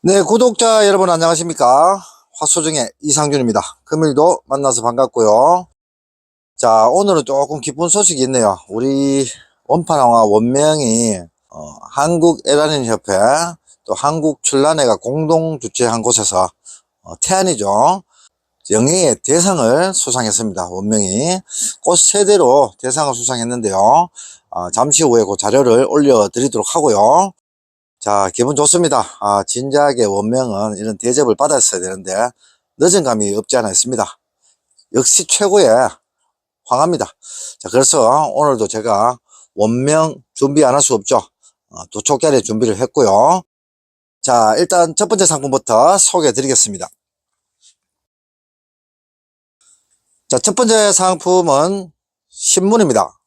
네, 구독자 여러분 안녕하십니까? 화소정의 이상준입니다. 금일도 만나서 반갑고요. 자, 오늘은 조금 기쁜 소식이 있네요. 우리 원파랑화 원명이 어, 한국 에라닌 협회 또 한국 출란회가 공동 주최한 곳에서 어, 태안이죠. 영예의 대상을 수상했습니다. 원명이 꽃 세대로 대상을 수상했는데요. 어, 잠시 후에 그 자료를 올려드리도록 하고요. 자, 기분 좋습니다. 아, 진작에 원명은 이런 대접을 받았어야 되는데, 늦은 감이 없지 않아 있습니다. 역시 최고의 황합니다. 자, 그래서 오늘도 제가 원명 준비 안 할 수 없죠. 어, 두 촉짜리 준비를 했고요. 자, 일단 첫 번째 상품부터 소개해 드리겠습니다. 자, 첫 번째 상품은 신문입니다.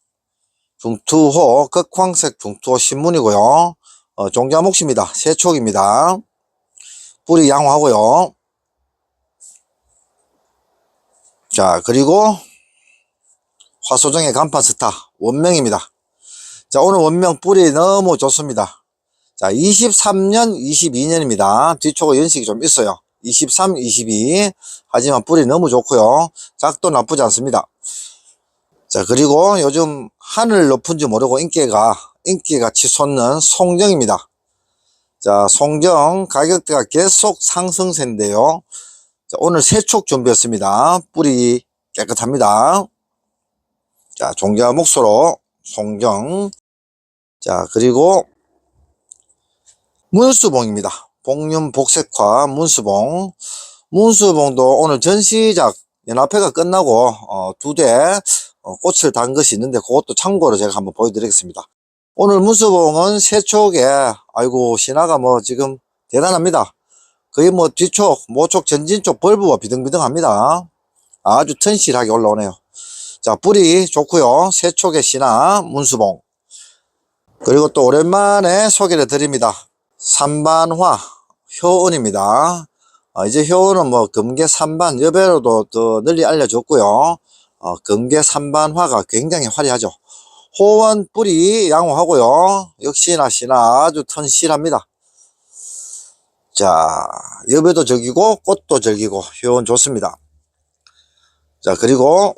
중투호, 극황색 중투호 신문이고요. 어, 종자목입니다. 세촉입니다. 뿌리 양호하고요. 자, 그리고 화소정의 간판 스타 원명입니다. 자, 오늘 원명 뿌리 너무 좋습니다. 자, 23년, 22년입니다. 뒤초가 연식이 좀 있어요. 23, 22. 하지만 뿌리 너무 좋고요. 작도 나쁘지 않습니다. 자, 그리고 요즘 하늘 높은지 모르고 인기가, 인기가 치솟는 송정입니다. 자, 송정 가격대가 계속 상승세인데요. 자, 오늘 세촉 준비했습니다. 뿌리 깨끗합니다. 자, 종자 목소로 송정. 자, 그리고 문수봉입니다. 복륜 복색화 문수봉. 문수봉도 오늘 전시작 연합회가 끝나고 어, 두대 어, 꽃을 단 것이 있는데 그것도 참고로 제가 한번 보여드리겠습니다. 오늘 문수봉은 세촉에 아이고 신화가 뭐 지금 대단합니다. 거의 뭐 뒤촉, 모촉, 전진쪽 벌브와 비등비등합니다. 아주 튼실하게 올라오네요. 자 뿌리 좋고요. 세촉의 신화 문수봉 그리고 또 오랜만에 소개를 드립니다. 삼반화 효은입니다. 어, 이제 효은은 뭐 금계 삼반 여배로도 더 널리 알려졌고요. 어, 금계 삼반화가 굉장히 화려하죠. 호원 뿌리 양호하고요. 역시나 시나 아주 튼실합니다. 자, 여배도 적이고 꽃도 적이고 효원 좋습니다. 자, 그리고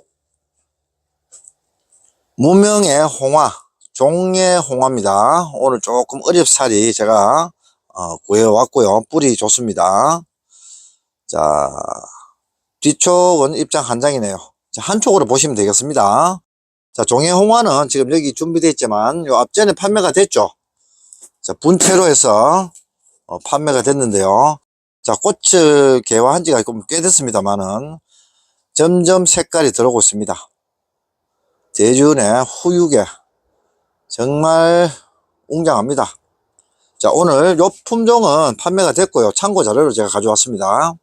무명의 홍화, 종의 홍화입니다. 오늘 조금 어렵사리 제가 어, 구해왔고요. 뿌리 좋습니다. 자, 뒤쪽은 입장 한 장이네요. 자, 한쪽으로 보시면 되겠습니다. 자, 종의 홍화는 지금 여기 준비되어 있지만 요 앞전에 판매가 됐죠. 자, 분태로 해서 어, 판매가 됐는데요. 자, 꽃을 개화한 지가 좀꽤 됐습니다만은 점점 색깔이 들어오고 있습니다. 대준의 후육에 정말 웅장합니다. 자, 오늘 요 품종은 판매가 됐고요. 참고 자료를 제가 가져왔습니다.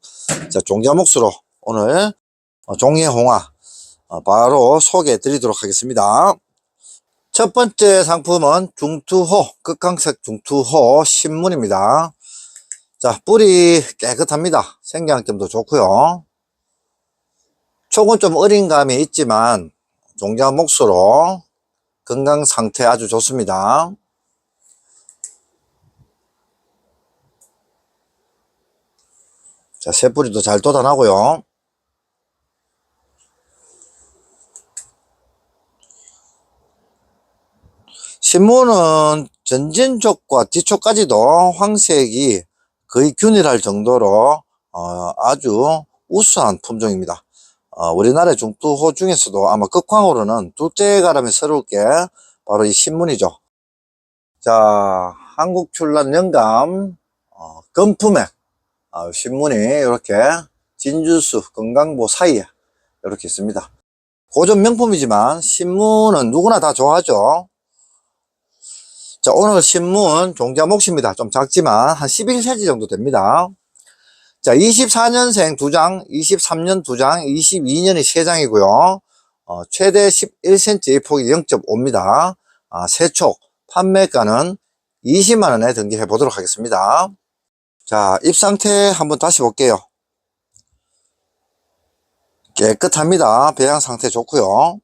자, 종자 몫으로 오늘 어, 종의 홍화 어, 바로 소개해 드리도록 하겠습니다. 첫 번째 상품은 중투호, 극강색 중투호 신문입니다. 자, 뿌리 깨끗합니다. 생장점도 좋고요. 촉은 좀 어린 감이 있지만 종자 몫으로 건강 상태 아주 좋습니다. 자, 새뿌리도 잘 돋아나고요. 신문은 전진쪽과 뒤쪽까지도 황색이 거의 균일할 정도로 어, 아주 우수한 품종입니다. 어, 우리나라 중투호 중에서도 아마 극황으로는 둘째 가람이 서러울 게 바로 이 신문이죠. 자, 한국 출란 영감 어, 금품액 어, 신문이 이렇게 진주수 건강보 사이에 이렇게 있습니다. 고전 명품이지만 신문은 누구나 다 좋아하죠. 자, 오늘 신문 종자 몫입니다. 좀 작지만 한 11cm 정도 됩니다. 자, 24년생 2장, 23년 2장, 22년이 3장이고요. 어, 최대 11cm 폭이 0.5입니다. 아, 세촉 판매가는 20만원에 등기해 보도록 하겠습니다. 자, 잎 상태 한번 다시 볼게요. 깨끗합니다. 배양 상태 좋고요.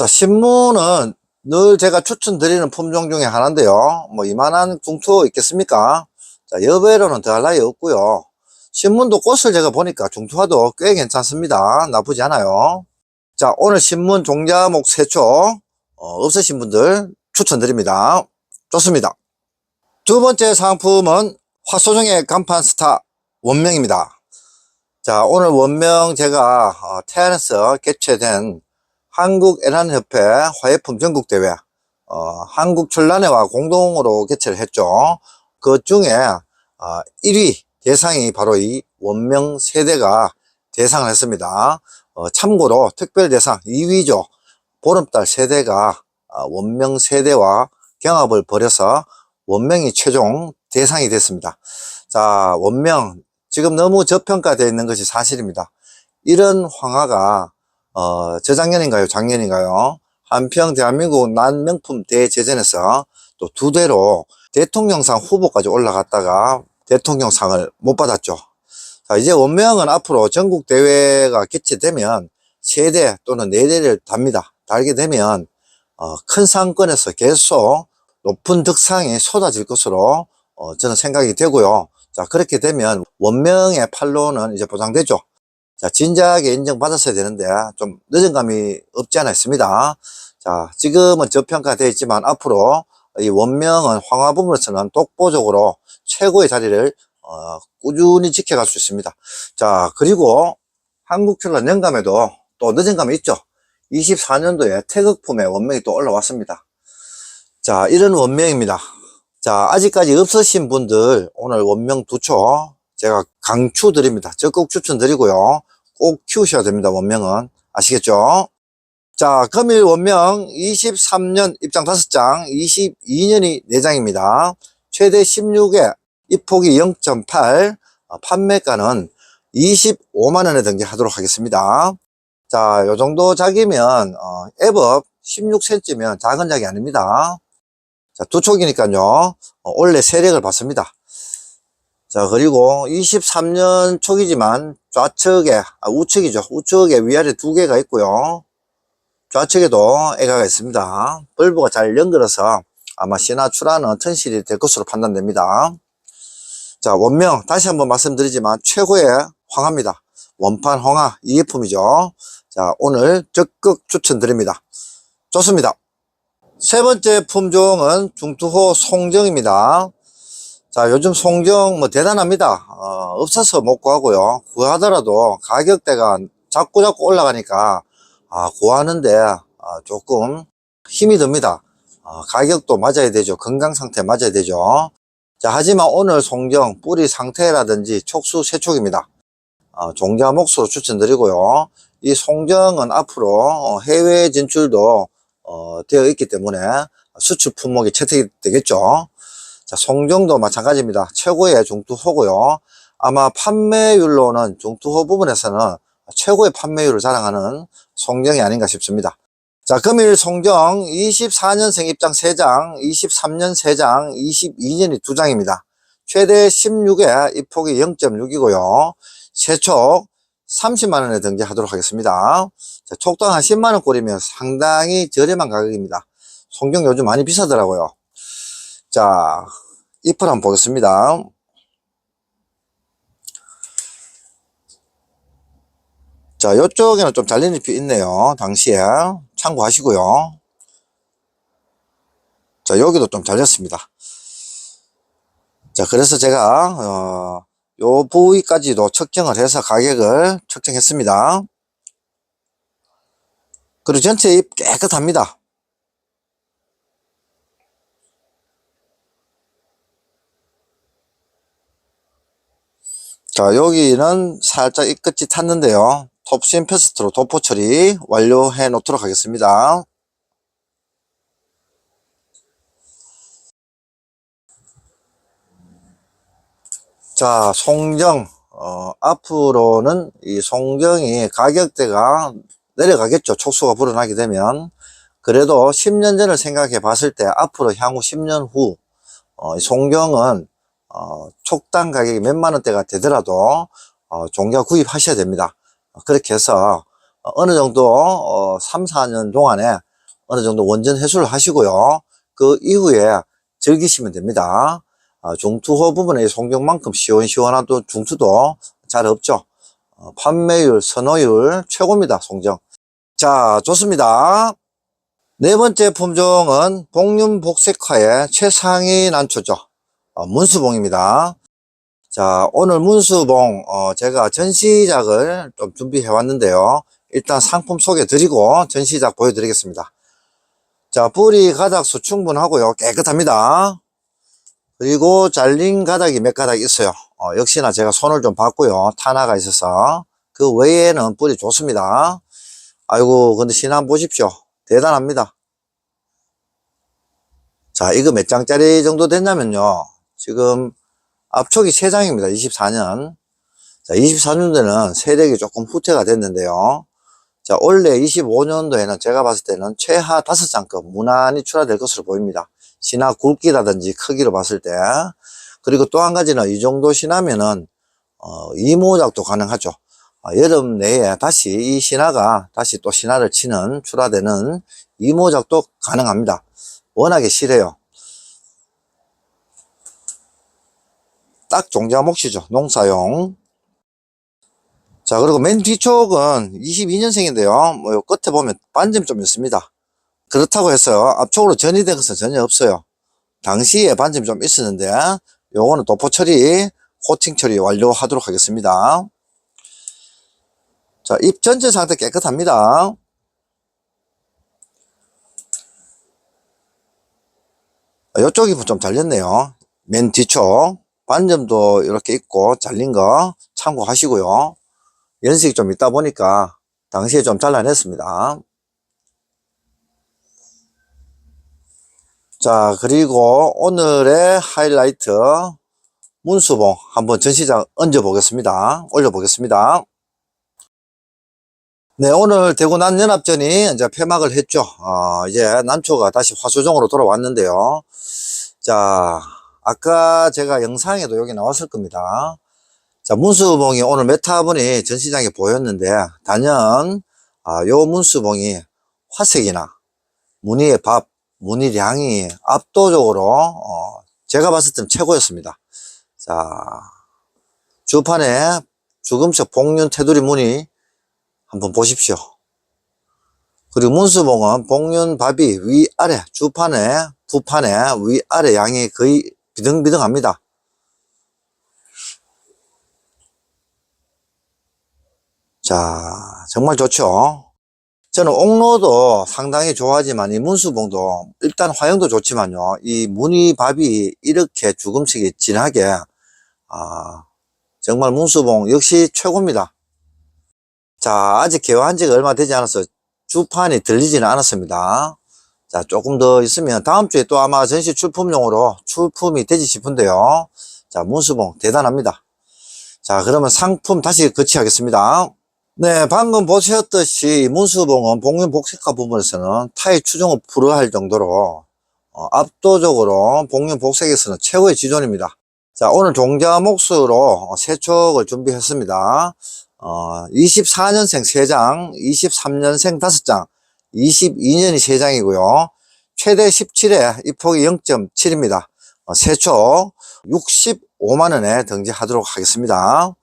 자, 신문은 늘 제가 추천드리는 품종 중에 하나인데요. 뭐 이만한 중투 있겠습니까? 자, 여배로는 더할 나위 없고요. 신문도 꽃을 제가 보니까 중투화도 꽤 괜찮습니다. 나쁘지 않아요. 자, 오늘 신문 종자목 세초 어, 없으신 분들 추천드립니다. 좋습니다. 두 번째 상품은 화소정의 간판 스타 원명입니다. 자, 오늘 원명 제가 어, 태안에서 개최된 한국 애란협회 화해품 전국대회 어, 한국출란회와 공동으로 개최를 했죠. 그 중에 어, 1위 대상이 바로 이 원명 세대가 대상을 했습니다. 어, 참고로 특별 대상 2위죠. 보름달 세대가 어, 원명 세대와 경합을 벌여서 원명이 최종 대상이 됐습니다. 자, 원명 지금 너무 저평가되어 있는 것이 사실입니다. 이런 황화가 어, 저작년인가요? 작년인가요? 한평 대한민국 난명품 대제전에서 또 두 대로 대통령상 후보까지 올라갔다가 대통령상을 못 받았죠. 자, 이제 원명은 앞으로 전국 대회가 개최되면 세 대 또는 네 대를 답니다. 달게 되면 어, 큰 상권에서 계속 높은 득상이 쏟아질 것으로 어, 저는 생각이 되고요. 자, 그렇게 되면 원명의 판로는 이제 보장되죠. 자, 진작에 인정받았어야 되는데 좀 늦은 감이 없지 않아 있습니다. 자, 지금은 저평가되어 있지만 앞으로 이 원명은 황화 부분에서는 독보적으로 최고의 자리를 어, 꾸준히 지켜갈 수 있습니다. 자, 그리고 한국출란 영감에도 또 늦은 감이 있죠. 24년도에 태극품의 원명이 또 올라왔습니다. 자, 이런 원명입니다. 자, 아직까지 없으신 분들 오늘 원명 두초 제가 강추 드립니다. 적극 추천드리고요. 꼭 키우셔야 됩니다. 원명은. 아시겠죠? 자, 금일 원명 23년 입장 5장, 22년이 4장입니다. 최대 16에 입폭이 0.8, 어, 판매가는 25만원에 등기하도록 하겠습니다. 자, 요 정도 작이면, 어, 앱업 16cm면 작은 작이 아닙니다. 자, 두 촉이니까요. 어, 원래 세력을 받습니다. 자, 그리고 23년 촉이지만 좌측에, 아, 우측이죠. 우측에 위아래 두 개가 있고요. 좌측에도 애가가 있습니다. 벌브가 잘 연결해서 아마 시나출하는 천실이 될 것으로 판단됩니다. 자, 원명, 다시 한번 말씀드리지만 최고의 황화입니다. 원판 황화 이예품이죠. 자, 오늘 적극 추천드립니다. 좋습니다. 세 번째 품종은 중투호 송정입니다. 자, 요즘 송정 뭐 대단합니다. 어, 없어서 못 구하고요. 구하더라도 가격대가 자꾸 자꾸 올라가니까 아, 구하는데 아, 조금 힘이 듭니다. 어, 가격도 맞아야 되죠. 건강 상태 맞아야 되죠. 자, 하지만 오늘 송정 뿌리 상태라든지 촉수 세촉입니다. 어, 종자 목수로 추천드리고요. 이 송정은 앞으로 어, 해외 진출도 어, 되어 있기 때문에 수출 품목이 채택이 되겠죠. 자, 송정도 마찬가지입니다. 최고의 중투호고요. 아마 판매율로는 중투호 부분에서는 최고의 판매율을 자랑하는 송정이 아닌가 싶습니다. 자, 금일 송정 24년생 입장 3장, 23년 3장, 22년이 2장입니다. 최대 16에 입폭이 0.6이고요. 세촉 30만원에 등재하도록 하겠습니다. 자, 촉당 한 10만원 꼴이면 상당히 저렴한 가격입니다. 송정 요즘 많이 비싸더라고요. 자, 잎을 한번 보겠습니다. 자, 이쪽에는 좀 잘린 잎이 있네요. 당시에. 참고하시고요. 자, 여기도 좀 잘렸습니다. 자, 그래서 제가, 어, 요 부위까지도 측정을 해서 가격을 측정했습니다. 그리고 전체 잎 깨끗합니다. 자, 여기는 살짝 잎 끝이 탔는데요. 톱신 패스트로 도포 처리 완료해 놓도록 하겠습니다. 자, 송정. 어, 앞으로는 이 송정이 가격대가 내려가겠죠. 촉수가 불어나게 되면. 그래도 10년 전을 생각해 봤을 때 앞으로 향후 10년 후, 어, 이 송정은, 어, 촉당 가격이 몇만 원대가 되더라도, 어, 종자 구입하셔야 됩니다. 그렇게 해서, 어, 어느 정도, 어, 3, 4년 동안에 어느 정도 원전 회수를 하시고요. 그 이후에 즐기시면 됩니다. 어, 중투호 부분의 송경만큼 시원시원하도 중투도 잘 없죠. 어, 판매율, 선호율 최고입니다. 송정. 자, 좋습니다. 네 번째 품종은 복륜 복색화의 최상위 난초죠. 어, 문수봉입니다. 자, 오늘 문수봉, 어, 제가 전시작을 좀 준비해 왔는데요. 일단 상품 소개 드리고 전시작 보여드리겠습니다. 자, 뿌리 가닥수 충분하고요. 깨끗합니다. 그리고 잘린 가닥이 몇 가닥 있어요. 어, 역시나 제가 손을 좀 봤고요. 탄화가 있어서. 그 외에는 뿌리 좋습니다. 아이고, 근데 신안 보십시오. 대단합니다. 자, 이거 몇 장짜리 정도 됐냐면요. 지금 앞쪽이 3장입니다. 24년. 자, 24년도에는 세력이 조금 후퇴가 됐는데요. 자, 원래 25년도에는 제가 봤을 때는 최하 5장급 무난히 출하될 것으로 보입니다. 신화 굵기라든지 크기로 봤을 때. 그리고 또 한 가지는 이 정도 신화면은, 어, 이모작도 가능하죠. 어, 여름 내에 다시 이 신화가 다시 또 신화를 치는 출하되는 이모작도 가능합니다. 워낙에 실해요. 딱 종자 몫이죠. 농사용. 자, 그리고 맨 뒤쪽은 22년생인데요. 뭐, 요 끝에 보면 반점 좀 있습니다. 그렇다고 해서 앞쪽으로 전이된 것은 전혀 없어요. 당시에 반점이 좀 있었는데, 요거는 도포 처리, 코팅 처리 완료하도록 하겠습니다. 자, 잎 전체 상태 깨끗합니다. 이쪽이 좀 잘렸네요. 맨 뒤쪽. 반점도 이렇게 있고, 잘린 거 참고하시고요. 연식이 좀 있다 보니까, 당시에 좀 잘라냈습니다. 자, 그리고 오늘의 하이라이트, 문수봉 한번 전시장 얹어 보겠습니다. 올려 보겠습니다. 네, 오늘 대구 난연합전이 이제 폐막을 했죠. 어, 이제 난초가 다시 화수종으로 돌아왔는데요. 자, 아까 제가 영상에도 여기 나왔을 겁니다. 자, 문수봉이 오늘 메타본이 전시장에 보였는데, 단연, 아, 요 문수봉이 화색이나 무늬의 밥, 무늬량이 압도적으로, 어, 제가 봤을 때는 최고였습니다. 자, 주판에 주금색 복륜 테두리 무늬 한번 보십시오. 그리고 문수봉은 복륜 밥이 위아래, 주판에, 부판에 위아래 양이 거의 비등비등합니다. 자, 정말 좋죠. 저는 옥로도 상당히 좋아하지만 이 문수봉도 일단 화형도 좋지만요. 이 무늬밥이 이렇게 주금색이 진하게, 아, 정말 문수봉 역시 최고입니다. 자, 아직 개화한 지가 얼마 되지 않아서 주판이 들리지는 않았습니다. 자, 조금 더 있으면 다음 주에 또 아마 전시 출품용으로 출품이 되지 싶은데요. 자, 문수봉 대단합니다. 자, 그러면 상품 다시 거치하겠습니다. 네, 방금 보셨듯이 문수봉은 복륜 복색화 부분에서는 타입 추종을 불허할 정도로 어, 압도적으로 복륜 복색에서는 최고의 지존입니다. 자, 오늘 종자 몫으로 세촉을 준비했습니다. 어, 24년생 3장, 23년생 5장, 22년이 3장이고요. 최대 17회 입폭이 0.7입니다. 어, 세촉 65만원에 등재하도록 하겠습니다.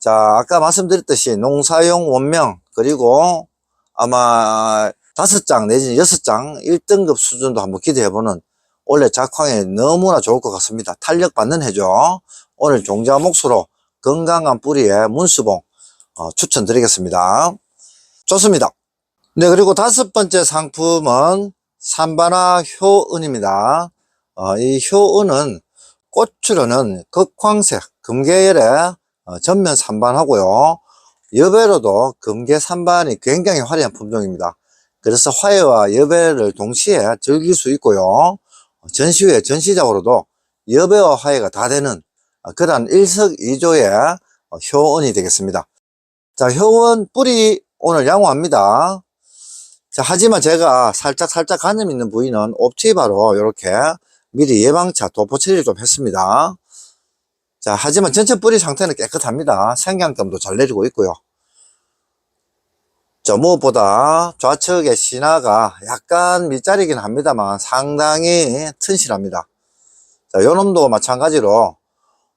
자, 아까 말씀드렸듯이 농사용 원명, 그리고 아마 5장 내지는 6장 1등급 수준도 한번 기대해보는 원래 작황에 너무나 좋을 것 같습니다. 탄력 받는 해죠. 오늘 종자 몫으로 건강한 뿌리의 문수봉 어, 추천드리겠습니다. 좋습니다. 네, 그리고 다섯 번째 상품은 산바나 효은입니다. 어, 이 효은은 꽃으로는 극황색, 금계열의 어, 전면 산반하고요. 여배로도 금계 산반이 굉장히 화려한 품종입니다. 그래서 화해와 여배를 동시에 즐길 수 있고요. 전시회 전시작으로도 여배와 화해가 다 되는 어, 그런 일석이조의 어, 효은이 되겠습니다. 자, 효은 뿌리 오늘 양호합니다. 자, 하지만 제가 살짝 살짝 간염 있는 부위는 옵티바로 이렇게 미리 예방차 도포 처리를 좀 했습니다. 자, 하지만 전체 뿌리 상태는 깨끗합니다. 생강점도 잘 내리고 있고요. 자, 무엇보다 좌측의 신화가 약간 밑자리긴 합니다만 상당히 튼실합니다. 자, 요 놈도 마찬가지로,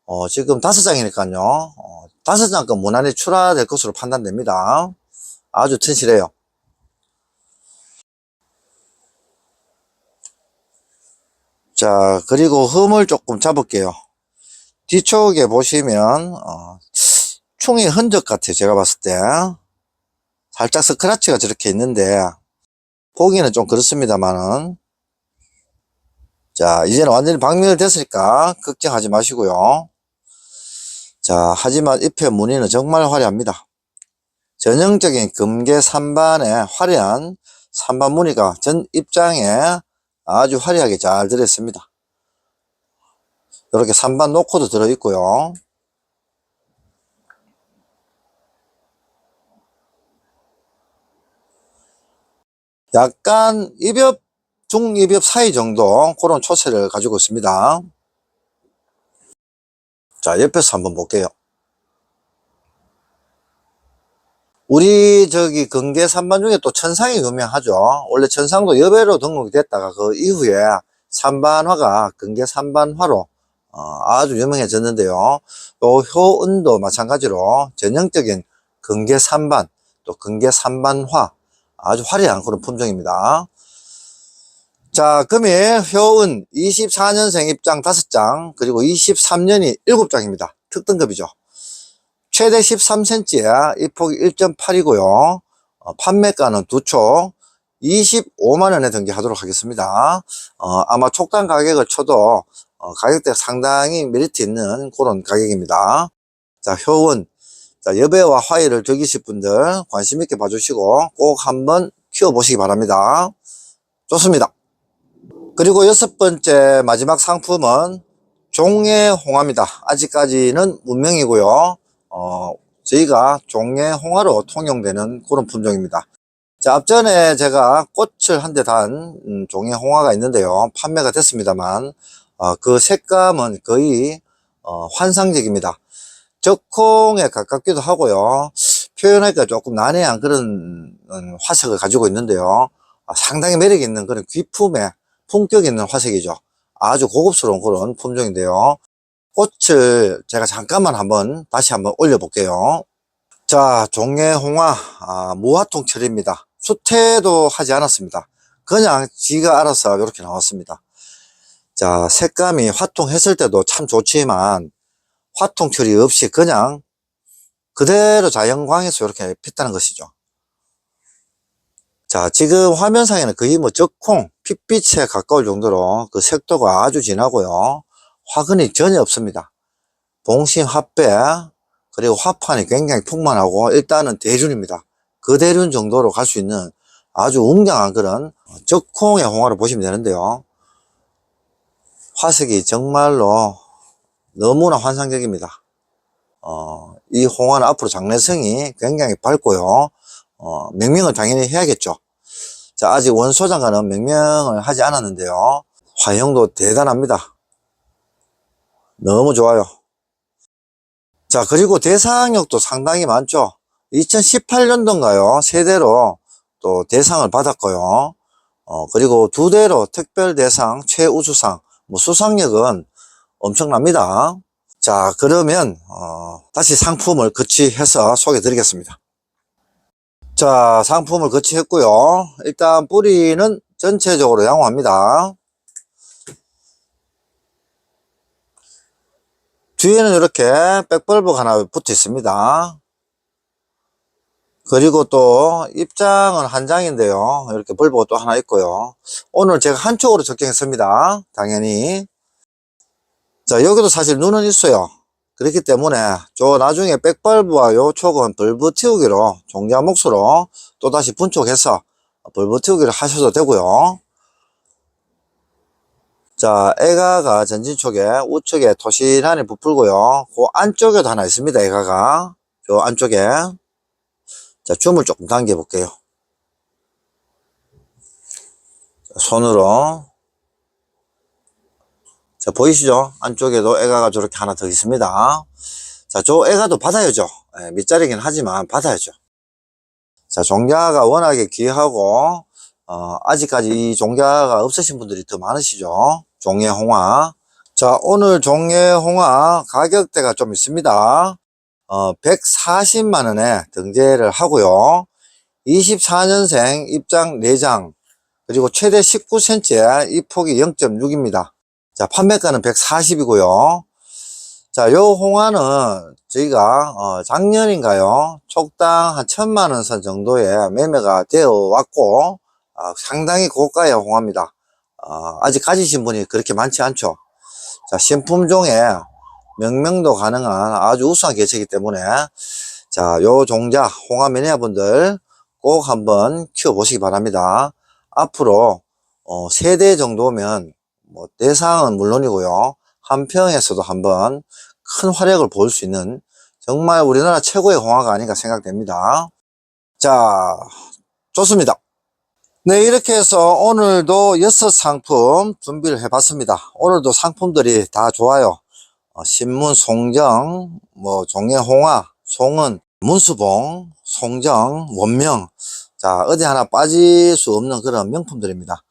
어, 지금 다섯 장이니까요. 어, 다섯 장급 무난히 출하될 것으로 판단됩니다. 아주 튼실해요. 자, 그리고 흠을 조금 잡을게요. 뒤쪽에 보시면, 어, 충의 흔적 같아요. 제가 봤을 때. 살짝 스크래치가 저렇게 있는데, 보기는 좀 그렇습니다만은. 자, 이제는 완전히 박멸 됐으니까 걱정하지 마시고요. 자, 하지만 잎의 무늬는 정말 화려합니다. 전형적인 금계 3반의 화려한 3반 무늬가 전 입장에 아주 화려하게 잘 들어있습니다. 이렇게 3반 노코도 들어있고요. 약간 입엽, 중입엽 사이 정도 그런 초세를 가지고 있습니다. 자, 옆에서 한번 볼게요. 우리 저기 근계 3반 중에 또 천상이 유명하죠. 원래 천상도 여배로 등록이 됐다가 그 이후에 3반화가 근계 3반화로 어, 아주 유명해졌는데요. 또 효은도 마찬가지로 전형적인 근계 3반 또 근계 3반화 아주 화려한 그런 품종입니다. 자, 금일 효은 24년생 입장 5장, 그리고 23년이 7장입니다. 특등급이죠. 최대 13cm에 이 폭이 1.8이고요. 어, 판매가는 두초 25만원에 등기하도록 하겠습니다. 어, 아마 촉단 가격을 쳐도 어, 가격대 상당히 메리트 있는 그런 가격입니다. 자, 효은. 자, 여배와 화해를 즐기실 분들 관심 있게 봐주시고 꼭 한번 키워보시기 바랍니다. 좋습니다. 그리고 여섯 번째 마지막 상품은 종해홍화입니다. 아직까지는 문명이고요. 어, 저희가 종해홍화로 통용되는 그런 품종입니다. 자, 앞전에 제가 꽃을 한 대 단 음, 종해홍화가 있는데요. 판매가 됐습니다만 어, 그 색감은 거의 어, 환상적입니다. 적콩에 가깝기도 하고요. 표현하기가 조금 난해한 그런 음, 화색을 가지고 있는데요. 아, 상당히 매력 있는 그런 귀품의 품격 있는 화색이죠. 아주 고급스러운 그런 품종인데요. 꽃을 제가 잠깐만 한번 다시 한번 올려 볼게요. 자, 종해홍화 아, 무화통철입니다. 수태도 하지 않았습니다. 그냥 지가 알아서 이렇게 나왔습니다. 자, 색감이 화통했을 때도 참 좋지만 화통 처리 없이 그냥 그대로 자연광에서 이렇게 폈다는 것이죠. 자, 지금 화면상에는 거의 뭐 적콩, 핏빛에 가까울 정도로 그 색도가 아주 진하고요. 화근이 전혀 없습니다. 봉심 화배, 그리고 화판이 굉장히 풍만하고 일단은 대륜입니다. 그 대륜 정도로 갈 수 있는 아주 웅장한 그런 적콩의 홍화를 보시면 되는데요. 화색이 정말로 너무나 환상적입니다. 어, 이 홍화는 앞으로 장래성이 굉장히 밝고요. 어, 명명을 당연히 해야겠죠. 자, 아직 원소장과는 명명을 하지 않았는데요. 화형도 대단합니다. 너무 좋아요. 자, 그리고 대상력도 상당히 많죠. 2018년도인가요? 세대로 또 대상을 받았고요. 어, 그리고 두 대로 특별 대상, 최우수상, 뭐 수상력은 엄청납니다. 자, 그러면, 어, 다시 상품을 거치해서 소개해 드리겠습니다. 자, 상품을 거치했고요. 일단 뿌리는 전체적으로 양호합니다. 뒤에는 이렇게 백벌브가 하나 붙어 있습니다. 그리고 또 입장은 한 장인데요. 이렇게 벌브가 또 하나 있고요. 오늘 제가 한쪽으로 적용했습니다. 당연히. 자, 여기도 사실 눈은 있어요. 그렇기 때문에 저 나중에 백벌브와 요 촉은 벌브 틔우기로 종자 몫으로 또다시 분촉해서 벌브 틔우기를 하셔도 되고요. 자, 애가가 전진촉에 우측에 토실하니 부풀고요. 그 안쪽에도 하나 있습니다. 애가가 저 안쪽에 자 줌을 조금 당겨 볼게요. 손으로 자, 보이시죠? 안쪽에도 애가가 저렇게 하나 더 있습니다. 자, 저 애가도 받아야죠. 예, 밑자리긴 하지만 받아야죠. 자, 종자가 워낙에 귀하고, 어, 아직까지 이 종자가 없으신 분들이 더 많으시죠. 종예홍화. 자, 오늘 종예홍화 가격대가 좀 있습니다. 어, 140만원에 등재를 하고요. 24년생 입장 4장, 그리고 최대 19cm의 이 폭이 0.6입니다. 자, 판매가는 140이고요. 자, 요 홍화는 저희가 어, 작년인가요? 촉당 한 천만 원 선 정도의 매매가 되어 왔고 어, 상당히 고가의 홍화입니다. 어, 아직 가지신 분이 그렇게 많지 않죠. 자, 신품 종에 명명도 가능한 아주 우수한 개체이기 때문에 자, 요 종자 홍화 매니아 분들 꼭 한번 키워 보시기 바랍니다. 앞으로 어, 세대 정도면 뭐 대상은 물론이고요. 한평에서도 한번 큰 활약을 볼수 있는 정말 우리나라 최고의 홍화가 아닌가 생각됩니다. 자, 좋습니다. 네, 이렇게 해서 오늘도 여섯 상품 준비를 해 봤습니다. 오늘도 상품들이 다 좋아요. 어, 신문 송정, 뭐 종예홍화, 송은, 문수봉, 송정, 원명. 자, 어디 하나 빠질 수 없는 그런 명품들입니다.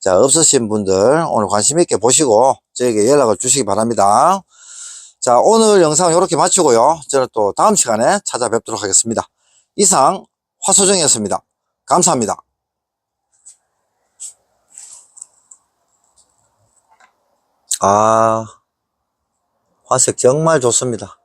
자, 없으신 분들 오늘 관심 있게 보시고 저에게 연락을 주시기 바랍니다. 자, 오늘 영상은 이렇게 마치고요. 저는 또 다음 시간에 찾아뵙도록 하겠습니다. 이상 화소정이었습니다. 감사합니다. 아, 화색 정말 좋습니다.